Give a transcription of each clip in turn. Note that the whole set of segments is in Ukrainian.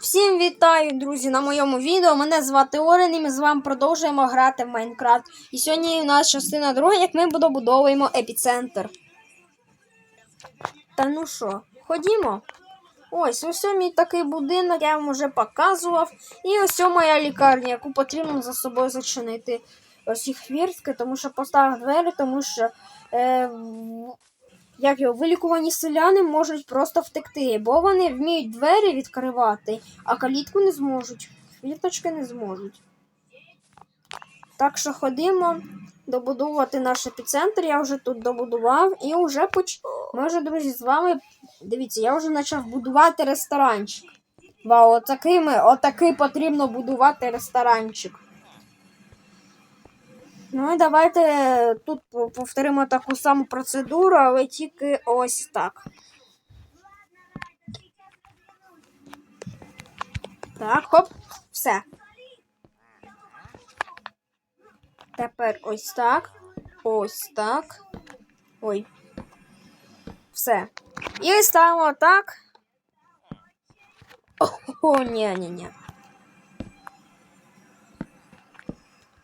Всім вітаю, друзі, на моєму відео. Мене звати Орен і ми з вами продовжуємо грати в Майнкрафт. І сьогодні у нас частина друга, як ми добудовуємо епіцентр. Та ну що, ходімо. Ось, ось мій такий будинок, я вам вже показував. І ось моя лікарня, яку потрібно за собою зачинити. Ось їх хвіртки, тому що поставив двері, тому що е, як його вилікувані селяни можуть просто втекти, бо вони вміють двері відкривати, а калітку не зможуть. Хвірточки не зможуть. Так що ходимо добудовувати наш епіцентр. Я вже тут добудував і вже поч... Ми вже, друзі, з вами. Дивіться, я вже почав будувати ресторанчик. Вау, отакий, ми... отакий потрібно будувати ресторанчик. Ну і давайте тут повторимо таку саму процедуру, але тільки ось так. Так, хоп, все. Тепер ось так. Ось так. Ой. Все. І ставимо так. О, ні,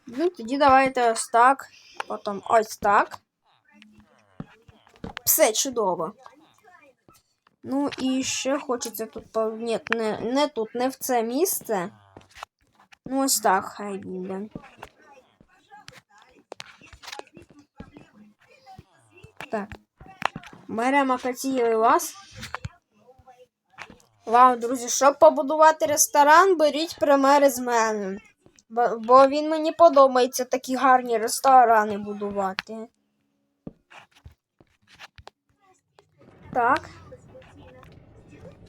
Ну, тоді давайте ось так. Потім ось так. Все чудово. Ну і ще хочеться тут. Ні, не, не тут, не в це місце. Ну, ось так, хай буде. Так. Беремо акаційний лаз. Вау, друзі, щоб побудувати ресторан, беріть примери з мене. Бо, він мені подобається такі гарні ресторани будувати. Так.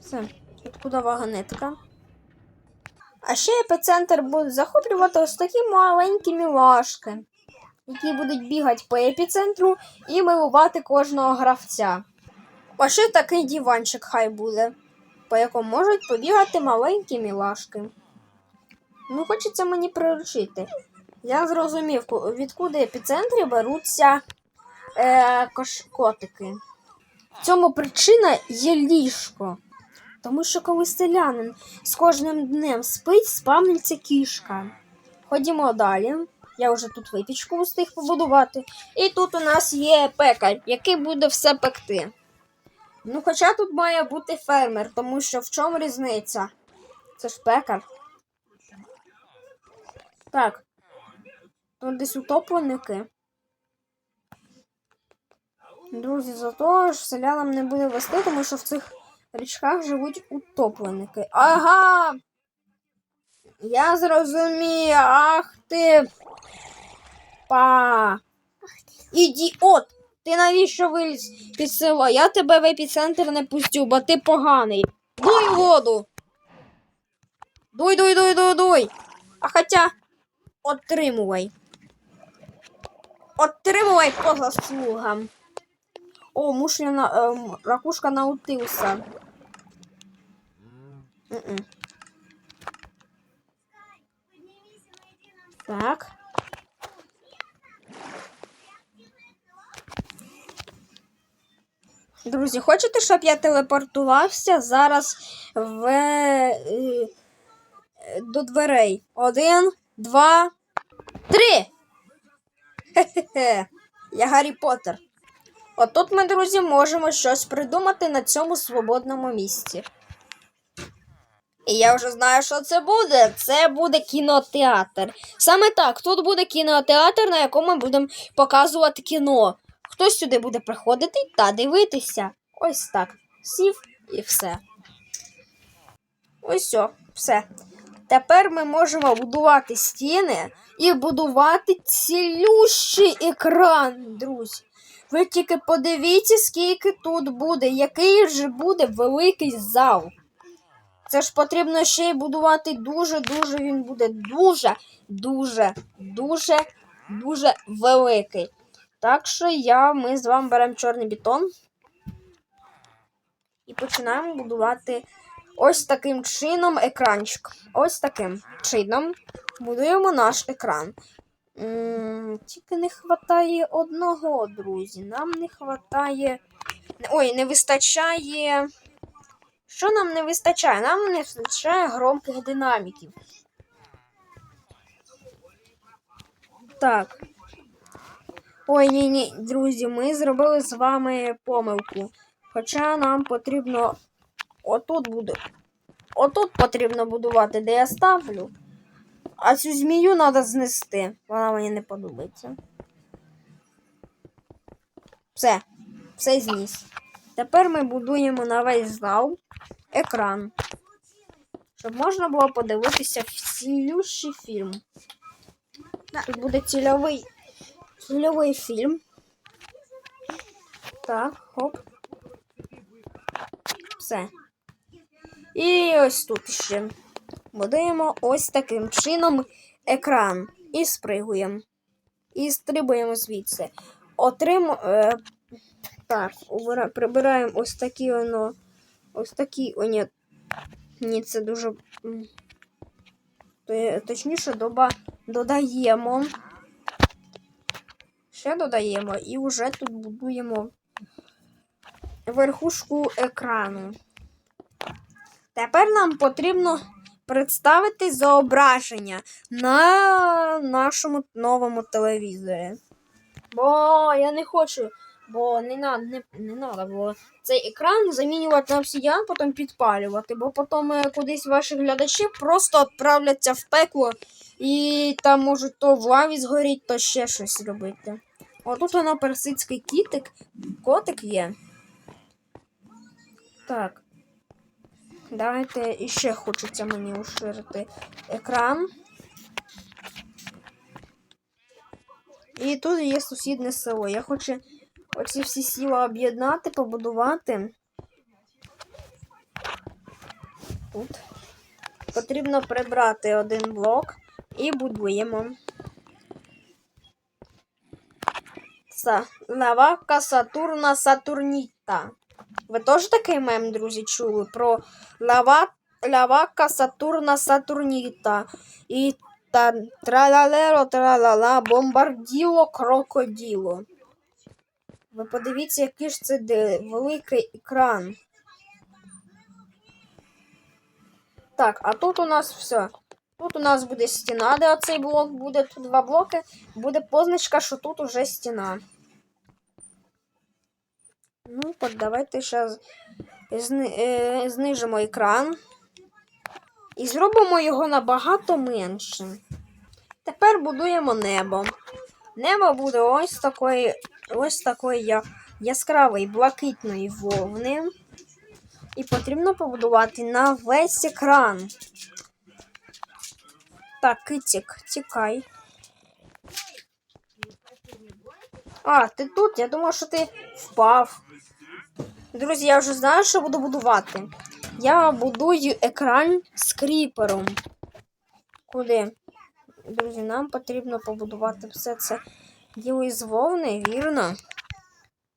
Все, тут куди вагонетка. А ще епіцентр буде захоплювати ось такі маленькі мілашки, які будуть бігати по епіцентру і милувати кожного гравця. А ще такий диванчик хай буде, по якому можуть побігати маленькі мілашки. Ну, хочеться мені приручити. Я зрозумів, відкуди епіцентрі беруться е, кош... котики. В цьому причина є ліжко. Тому що коли селянин з кожним днем спить, спавниться кішка. Ходімо далі. Я вже тут випічку встиг побудувати. І тут у нас є пекар, який буде все пекти. Ну, хоча тут має бути фермер, тому що в чому різниця? Це ж пекар. Так. Тут десь утопленники. Друзі, зато ж селянам не буде вести, тому що в цих річках живуть утопленики. Ага! Я зрозумів. Ах ти. Па. Ідіот! Ти навіщо виліз під село? Я тебе в епіцентр не пустю, бо ти поганий. Дуй воду! Дуй, дуй, дуй, дуй, дуй! А хоча отримувай. Отримувай по заслугам. О, мушля ем, ракушка наутилася. М-м. Так. Друзі, хочете, щоб я телепортувався зараз в, е, е, до дверей? Один, два, три. Хе-хе-хе. Я Гаррі Поттер. Отут ми, друзі, можемо щось придумати на цьому свободному місці. І я вже знаю, що це буде. Це буде кінотеатр. Саме так, тут буде кінотеатр, на якому ми будемо показувати кіно. Хтось сюди буде приходити та дивитися. Ось так. Сів і все. Ось все, все. Тепер ми можемо будувати стіни і будувати цілющий екран, друзі. Ви тільки подивіться, скільки тут буде, який же буде великий зал. Це ж потрібно ще й будувати дуже-дуже. Він буде дуже, дуже, дуже, дуже великий. Так що я, ми з вами беремо чорний бетон і починаємо будувати ось таким чином екранчик. Ось таким чином будуємо наш екран. Тільки не вистачає одного, друзі. Нам не вистачає. Ой, не вистачає Що нам не вистачає? Нам не вистачає громких динаміків. Так. Ой, ні, ні, друзі, ми зробили з вами помилку. Хоча нам потрібно. Отут буде. Отут потрібно будувати, де я ставлю. А цю змію треба знести. Вона мені не подобається. Все. Все зніс. Тепер ми будуємо на весь зал екран. Щоб можна було подивитися цілющий фільм. Тут буде цільовий, цільовий фільм. Так, хоп. Все. І ось тут ще. Будуємо ось таким чином екран. І спригуємо. І стрибуємо звідси. Отрим... Е, так, прибираємо ось такі воно. Ось такі. О, ні. Ні, це дуже. Точніше, доба... додаємо. Ще додаємо і вже тут будуємо верхушку екрану. Тепер нам потрібно представити зображення на нашому новому телевізорі. Бо я не хочу, бо не надо, не, не надо було цей екран замінювати на обсідіан, потім підпалювати, бо потім е, кудись ваші глядачі просто відправляться в пекло і там можуть то в лаві згоріти, то ще щось робити. Отут воно персидський кітик, котик є. Так. Давайте іще хочеться мені уширити екран. І тут є сусідне село. Я хочу оці всі сіла об'єднати, побудувати. Тут. Потрібно прибрати один блок і будуємо. Лавака Сатурна Сатурніта. Ви теж такий мем, друзі, чули про лава... лавака Сатурна Сатурніта. І та тралалеро тралала бомбарділо крокоділо. Ви подивіться, який ж це великий екран. Так, а тут у нас все. Тут у нас буде стіна, де оцей блок буде. Тут два блоки. Буде позначка, що тут уже стіна. Ну, так, давайте зараз зни, е, знижимо екран. І зробимо його набагато меншим. Тепер будуємо небо. Небо буде ось такої, ось такої яскравої блакитної вовни. І потрібно побудувати на весь екран. Так, китик, тікай. А, ти тут? Я думав, що ти впав. Друзі, я вже знаю, що буду будувати. Я будую екран з кріпером. Куди? Друзі, нам потрібно побудувати все це діло із вовни, вірно.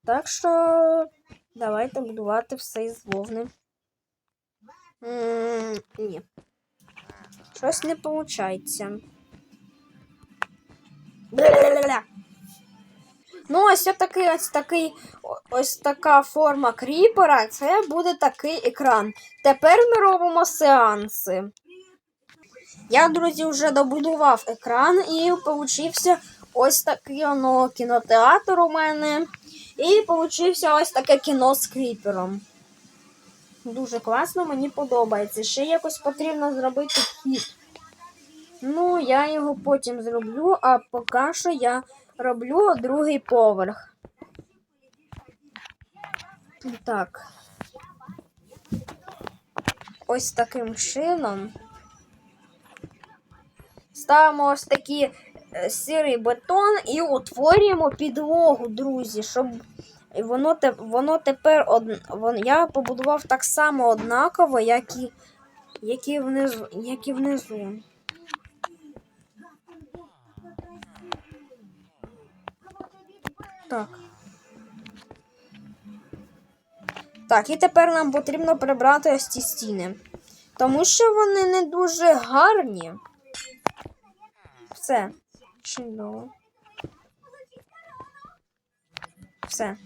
Так що давайте будувати все із вовни. Ні. Щось не виходить. Ну, ось такий, ось такий, ось така форма кріпера. Це буде такий екран. Тепер ми робимо сеанси. Я, друзі, вже добудував екран і получився ось такий воно кінотеатр у мене. І получився ось таке кіно з кріпером. Дуже класно, мені подобається. Ще якось потрібно зробити хід. Ну, я його потім зроблю, а поки що я роблю другий поверх. Так. Ось таким чином. Ставимо ось такий е, сірий бетон і утворюємо підлогу, друзі, щоб воно, воно тепер од... я побудував так само однаково, як і, як і внизу. Як і внизу. Так. Так, і тепер нам потрібно прибрати ось ці стіни. Тому що вони не дуже гарні. Все. Чудово. Все.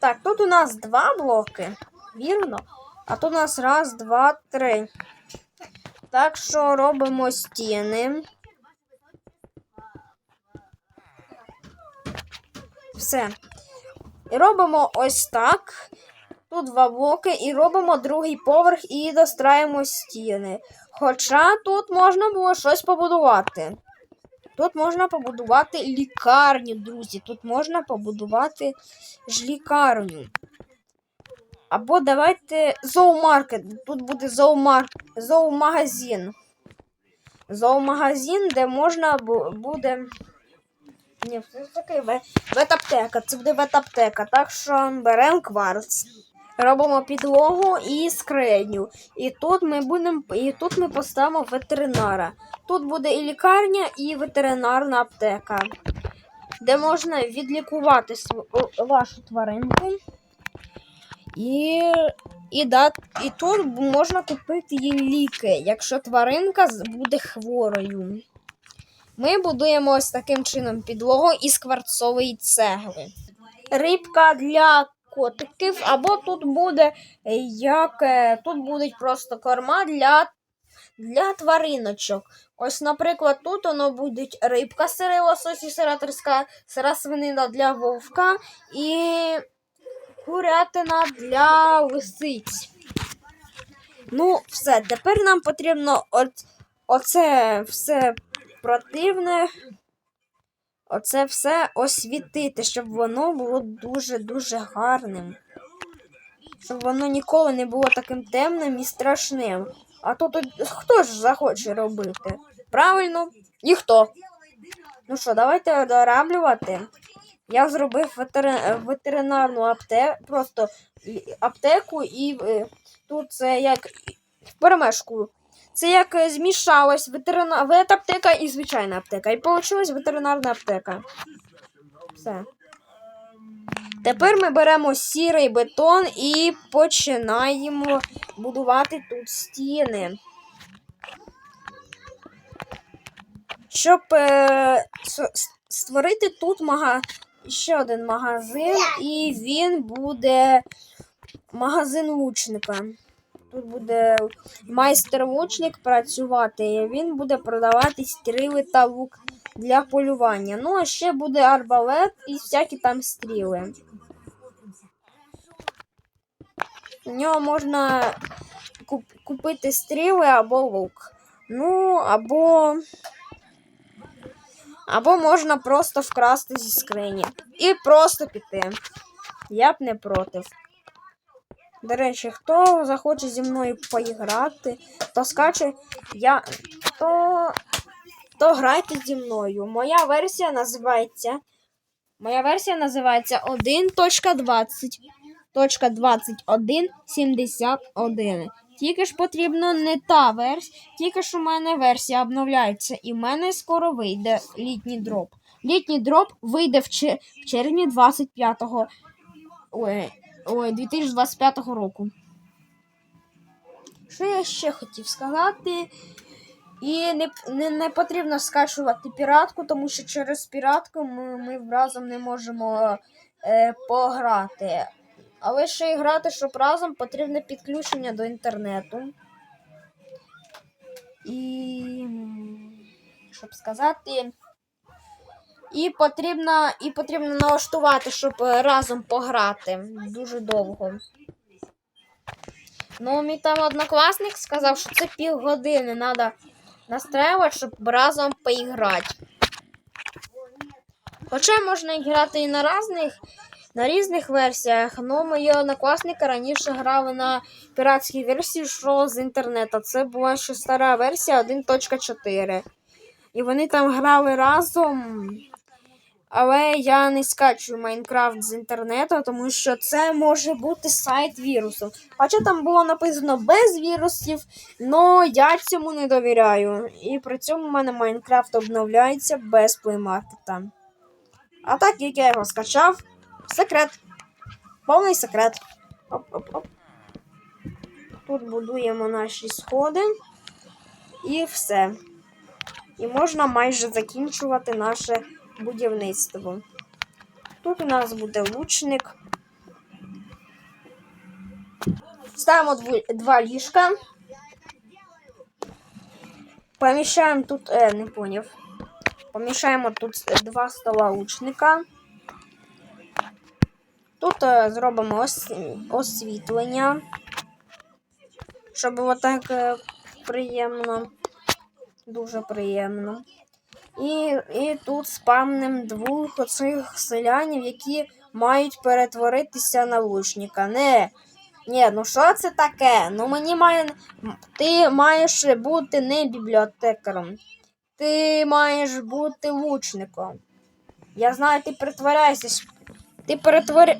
Так, тут у нас два блоки. Вірно? А тут у нас раз, два, три. Так що робимо стіни. Все. І робимо ось так. Тут два блоки, і робимо другий поверх і достраємо стіни. Хоча тут можна було щось побудувати. Тут можна побудувати лікарню, друзі. Тут можна побудувати ж лікарню. Або давайте зоомаркет. Тут буде зоомар... зоомагазин. Зоомагазин, де можна буде. Ні, це таке ве- ветаптека. Це буде ветаптека. Так що беремо кварц. Робимо підлогу і скриню. І тут ми будемо. І тут ми поставимо ветеринара. Тут буде і лікарня, і ветеринарна аптека, де можна відлікувати вашу тваринку. І, і, да, і тут можна купити їй ліки, якщо тваринка буде хворою. Ми будуємо ось таким чином підлогу із кварцової цегли. Рибка для котиків, або тут буде е, як е, тут будуть просто корма для, для твариночок. Ось, наприклад, тут воно будуть рибка, сирий лосось і сира треска, сира свинина для вовка і курятина для лисиць. Ну, все, тепер нам потрібно от, оце все противне. Оце все освітити, щоб воно було дуже-дуже гарним. Щоб воно ніколи не було таким темним і страшним. А тут хто ж захоче робити? Правильно, ніхто. Ну що, давайте дораблювати. Я зробив ветери... ветеринарну аптеку, просто аптеку, і е, тут це як в перемешку. Це як е, змішалась ветерина... ветаптека і звичайна аптека. І вийшла ветеринарна аптека. Все. Тепер ми беремо сірий бетон і починаємо будувати тут стіни. Щоб е, створити тут мага... ще один магазин, і він буде магазин лучника. Тут буде майстер-лучник працювати, він буде продавати стріли та лук для полювання. Ну, а ще буде арбалет і всякі там стріли. У нього можна куп- купити стріли або лук. Ну, або. Або можна просто вкрасти зі скрині. І просто піти. Я б не проти. До речі, хто захоче зі мною поіграти, то скаче я. То, то грайте зі мною. Моя версія називається. Моя версія називається 1.20.2171. Тільки ж потрібно не та версія, тільки ж у мене версія обновляється, і в мене скоро вийде літній дроп. Літній дроп вийде в, чер- в червні 25-го. Ой, ой, 2025 року. Що я ще хотів сказати? І не, не, не потрібно скачувати піратку, тому що через піратку ми, ми разом не можемо е, пограти. Але ще і грати, щоб разом потрібне підключення до інтернету. І щоб сказати. І потрібно, і потрібно налаштувати, щоб е, разом пограти дуже довго. Ну, мій там однокласник сказав, що це півгодини треба настраювати, щоб разом поіграти. Хоча можна грати і на різних, на різних версіях, але мої однокласники раніше грали на піратській версії, що з інтернету. Це була ще стара версія 1.4. І вони там грали разом. Але я не скачую Майнкрафт з інтернету, тому що це може бути сайт вірусу. Хоча там було написано без вірусів, але я цьому не довіряю. І при цьому в мене Майнкрафт обновляється без плеймаркета. А так як я його скачав, секрет. Повний секрет. Оп-оп-оп. Тут будуємо наші сходи. І все. І можна майже закінчувати наше будівництво. Тут у нас буде лучник. ставимо два ліжка. Поміщаємо тут, е, не поняв. Поміщаємо тут е, два стола лучника. Тут е, зробимо ос- освітлення, щоб було так е, приємно. Дуже приємно. І, і тут спамнем двох оцих селянів, які мають перетворитися на лучника. Не. Ні, ну що це таке? Ну мені має. Ти маєш бути не бібліотекарем. Ти маєш бути лучником. Я знаю, ти притворяєшся. сп- Ти перетвори.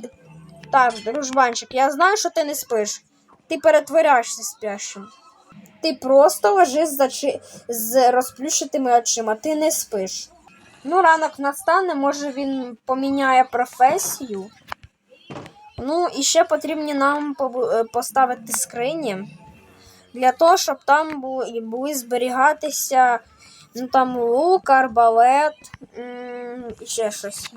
Так, дружбанчик, я знаю, що ти не спиш. Ти перетворяєшся спящим. Ти просто лежиш за чи... з розплющитими очима, ти не спиш. Ну, ранок настане, може він поміняє професію. Ну, і ще потрібні нам е, поставити скрині для того, щоб там були, були зберігатися ну, там лук, арбалет і ще щось.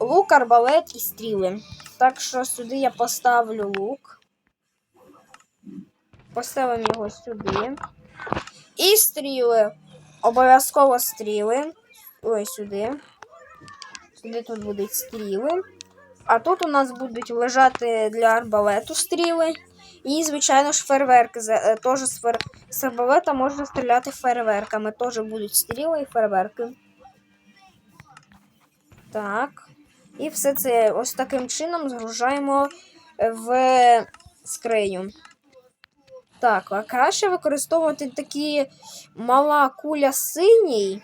Лук, арбалет і стріли. Так що сюди я поставлю лук. Поставимо його сюди. І стріли. Обов'язково стріли. Ой, сюди. Сюди тут будуть стріли. А тут у нас будуть лежати для арбалету стріли. І, звичайно ж, фейерверки. Е, Теж з, фер... з арбалета можна стріляти фейерверками. Теж будуть стріли і фейерверки. Так. І все це ось таким чином згружаємо в скриню. Так, а краще використовувати такі мала куля синій.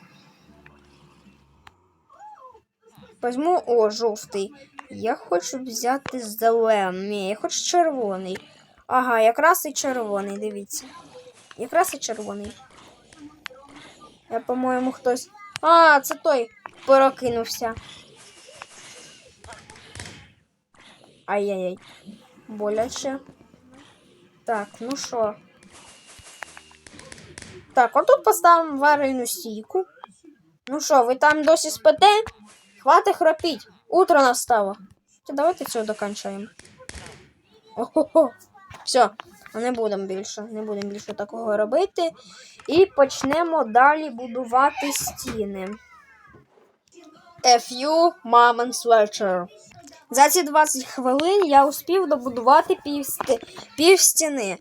Візьму, о, жовтий. Я хочу взяти зелений. Ні, я хочу червоний. Ага, якраз і червоний, дивіться. Якраз і червоний. Я, по-моєму, хтось. А, це той прокинувся. Ай-яй-яй. Боляче. Так, ну що. Так, отут поставимо варильну стійку. Ну що, ви там досі спите? Хватить храпіть. Утро настало. Та Давайте цього доканчаємо. Ого. Все, не будемо більше. Не будемо більше такого робити. І почнемо далі будувати стіни. A few moments later. За ці 20 хвилин я успів добудувати пів, пів стіни.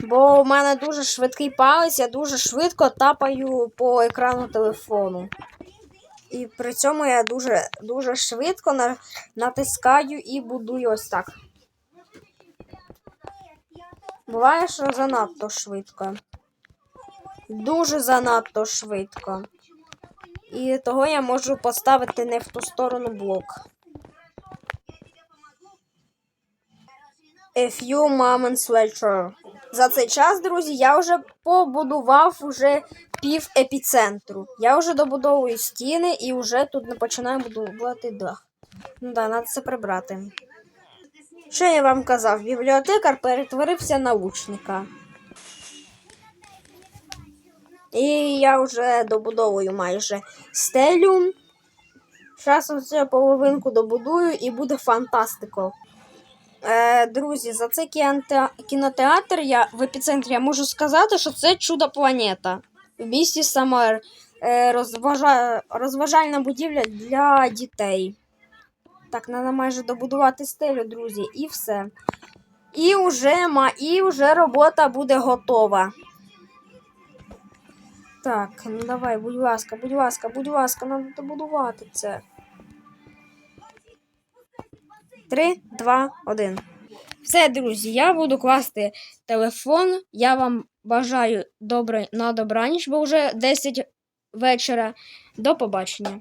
Бо в мене дуже швидкий палець, я дуже швидко тапаю по екрану телефону. І при цьому я дуже, дуже швидко на... натискаю і будую ось так. Буває, що занадто швидко. Дуже занадто швидко. І того я можу поставити не в ту сторону блок. A few moments later. За цей час, друзі, я вже побудував уже пів епіцентру. Я вже добудовую стіни і вже тут не починаю будувати дах. Ну да, треба це прибрати. Що я вам казав? Бібліотекар перетворився на лучника. І я вже добудовую майже стелю. Часом цю половинку добудую і буде фантастико. Е, друзі, за цей кінотеатр я в епіцентрі я можу сказати, що це чудо планета. В місті Самар е, розважа... розважальна будівля для дітей. Так, треба майже добудувати стелю, друзі, і все. І вже, ма... і вже робота буде готова. Так, ну давай, будь ласка, будь ласка, будь ласка, треба добудувати це. Три, два, один. Все, друзі, я буду класти телефон. Я вам бажаю добре на добраніч, бо вже 10 вечора. До побачення.